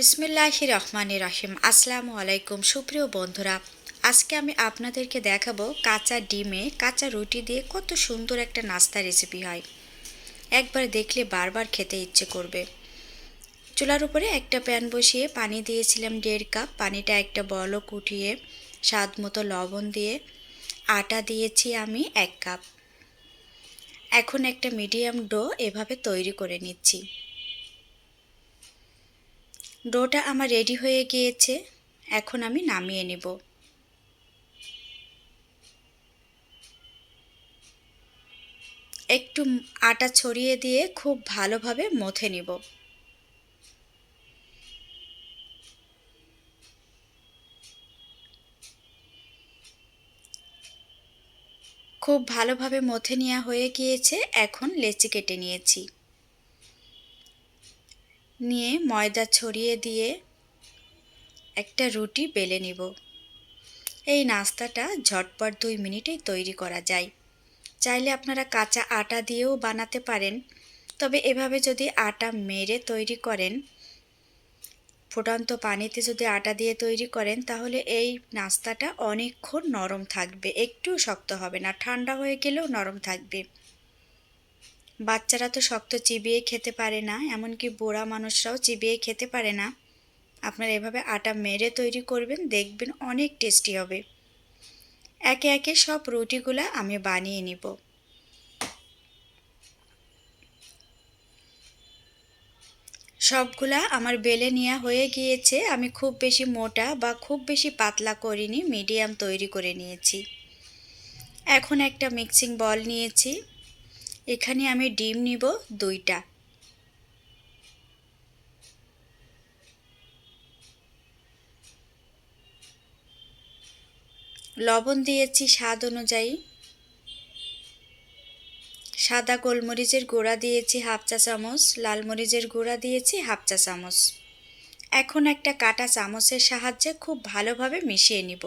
বিসমিল্লাহ রহমান রাহিম আসসালামু আলাইকুম। সুপ্রিয় বন্ধুরা, আজকে আমি আপনাদেরকে দেখাবো কাঁচা ডিমে কাঁচা রুটি দিয়ে কত সুন্দর একটা নাস্তা রেসিপি হয়। একবার দেখলে বারবার খেতে ইচ্ছে করবে। চুলার উপরে একটা প্যান বসিয়ে পানি দিয়েছিলাম দেড় কাপ। পানিটা একটা বলক উঠিয়ে স্বাদ মতো লবণ দিয়ে আটা দিয়েছি আমি এক কাপ। এখন একটা মিডিয়াম ডো এভাবে তৈরি করে নিচ্ছি। ডোটা আমার রেডি হয়ে গিয়েছে, এখন আমি নামিয়ে নেব। একটু আটা ছড়িয়ে দিয়ে খুব ভালোভাবে মথে নিব। খুব ভালোভাবে মথে নেওয়া হয়ে গিয়েছে, এখন লেচি কেটে নিয়েছি। নিয়ে ময়দা ছড়িয়ে দিয়ে একটা রুটি বেলে নিব। এই নাস্তাটা ঝটপট দুই মিনিটেই তৈরি করা যায়। চাইলে আপনারা কাঁচা আটা দিয়েও বানাতে পারেন, তবে এভাবে যদি আটা মেরে তৈরি করেন, ফুটন্ত পানিতে যদি আটা দিয়ে তৈরি করেন, তাহলে এই নাস্তাটা অনেকক্ষণ নরম থাকবে। একটু শক্ত হবে না, ঠান্ডা হয়ে গেলেও নরম থাকবে। বাচ্চারা তো শক্ত চিবিয়ে খেতে পারে না, এমনকি বুড়া মানুষরাও চিবিয়ে খেতে পারে না। আপনারা এভাবে আটা মেরে তৈরি করবেন, দেখবেন অনেক টেস্টি হবে। একে একে সব রুটিগুলো আমি বানিয়ে নিব। সবগুলা আমার বেলে নেওয়া হয়ে গিয়েছে, আমি খুব বেশি মোটা বা খুব বেশি পাতলা করিনি, মিডিয়াম তৈরি করে নিয়েছি। এখন একটা মিক্সিং বল নিয়েছি। এখানে আমি ডিম নিব দুইটা। লবণ দিয়েছি স্বাদ অনুযায়ী। সাদা গোলমরিচের গুঁড়া দিয়েছি হাফ চা চামচ, লাল মরিচের গুঁড়া দিয়েছি হাফ চা চামচ। এখন একটা কাটা চামচের সাহায্যে খুব ভালোভাবে মিশিয়ে নিব।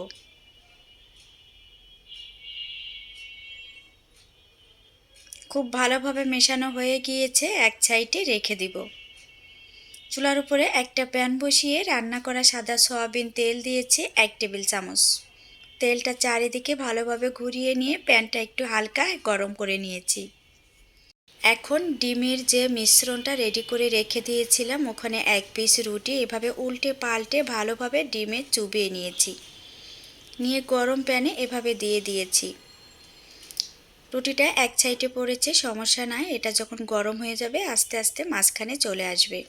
খুব ভালোভাবে মেশানো হয়ে গিয়েছে, এক সাইডে রেখে দিব। চুলার উপরে একটা প্যান বসিয়ে রান্না করা সাদা সয়াবিন তেল দিয়েছি, এক টেবিল চামচ। তেলটা চারিদিকে ভালোভাবে ঘুরিয়ে নিয়ে প্যানটা একটু হালকা গরম করে নিয়েছি। এখন ডিমের যে মিশ্রণটা রেডি করে রেখে দিয়েছিলাম, ওখানে এক পিস রুটি এভাবে উল্টে পাল্টে ভালোভাবে ডিমে চুবিয়ে নিয়েছি। নিয়ে গরম প্যানে এভাবে দিয়ে দিয়েছি। রুটিটা এক সাইডে পড়েছে, সমস্যা নাই। এটা যখন গরম হয়ে যাবে, আস্তে আস্তে মাঝখানে চলে আসবে।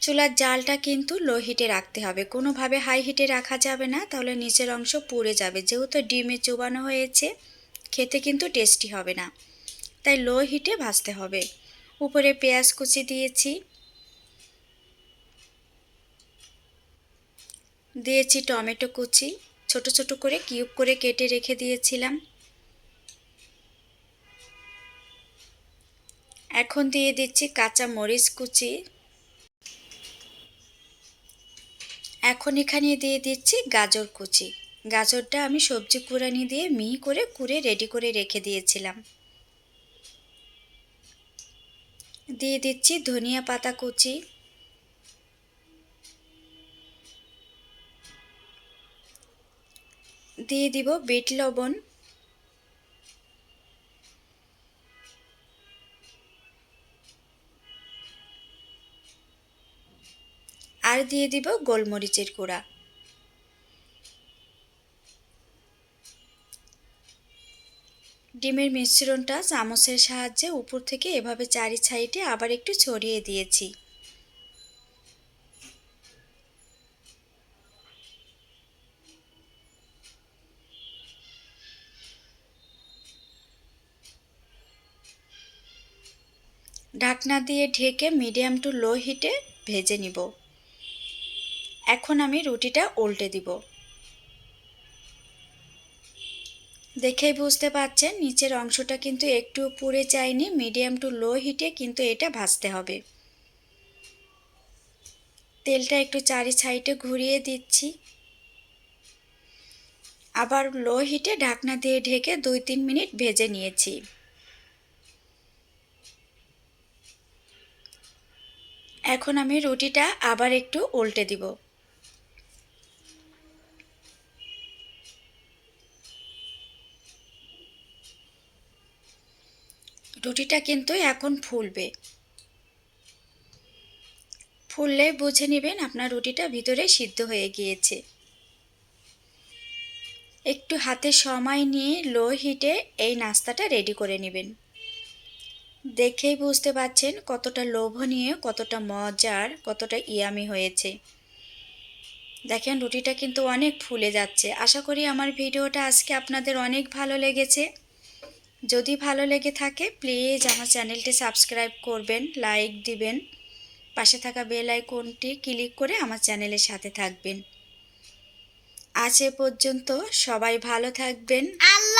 চুলার জালটা কিন্তু লো হিটে রাখতে হবে। কোনোভাবে হাই হিটে রাখা যাবে না, তাহলে নিচের অংশ পুড়ে যাবে। যেহেতু ডিমে চুবানো হয়েছে, খেতে কিন্তু টেস্টি হবে না। তাই লো হিটে ভাজতে হবে। উপরে পেঁয়াজ কুচি দিয়েছি। দিয়েছি টমেটো কুচি। ছোট ছোট করে কিউব করে কেটে রেখে দিয়েছিলাম। এখন দিয়ে দিচ্ছি কাঁচা মরিচ কুচি। এখন এখানে দিয়ে দিচ্ছি গাজর কুচি। গাজরটা আমি সবজি কুড়ানি দিয়ে মিহি করে কুড়ে রেডি করে রেখে দিয়েছিলাম। দিয়ে দিচ্ছি ধনিয়া পাতা কুচি। দিয়ে দিব বিট লবণ। আর দিয়ে দিব গোলমরিচের গুঁড়া। ডিমের মিশ্রণটা চামচের সাহায্যে উপর থেকে এভাবে চারি সাইডে আবার একটু ছড়িয়ে দিয়েছি। ঢাকনা দিয়ে ঢেকে মিডিয়াম টু লো হিটে ভেজে নিব। এখন আমি রুটিটা উল্টে দিব। দেখেই বুঝতে পারছেন নিচের অংশটা কিন্তু একটু পুড়ে যায়নি, মিডিয়াম টু লো হিটে কিন্তু এটা ভাজতে হবে। তেলটা একটু চারি সাইডে ঘুরিয়ে দিচ্ছি। আবার লো হিটে ঢাকনা দিয়ে ঢেকে দুই তিন মিনিট ভেজে নিয়েছি। এখন আমি রুটিটা আবার একটু উল্টে দিব। রুটিটা কিন্তু এখন ফুলবে। ফুললে বুঝে নেবেন আপনার রুটিটা ভিতরে সিদ্ধ হয়ে গিয়েছে। একটু হাতে সময় নিয়ে লো হিটে এই নাস্তাটা রেডি করে নেবেন। দেখেই বুঝতে পারছেন কতটা লোভনীয়, কতটা মজার, কতটা ইয়ামি হয়েছে। দেখেন রুটিটা কিন্তু অনেক ফুলে যাচ্ছে। আশা করি আমার ভিডিওটা আজকে আপনাদের অনেক ভালো লেগেছে। যদি ভালো লেগে থাকে প্লিজ আমার চ্যানেলটি সাবস্ক্রাইব করবেন লাইক দিবেন। পাশে থাকা বেল আইকনটি ক্লিক করে আমার চ্যানেলের সাথে থাকবেন। আজ পর্যন্ত সবাই ভালো থাকবেন। আল্লাহ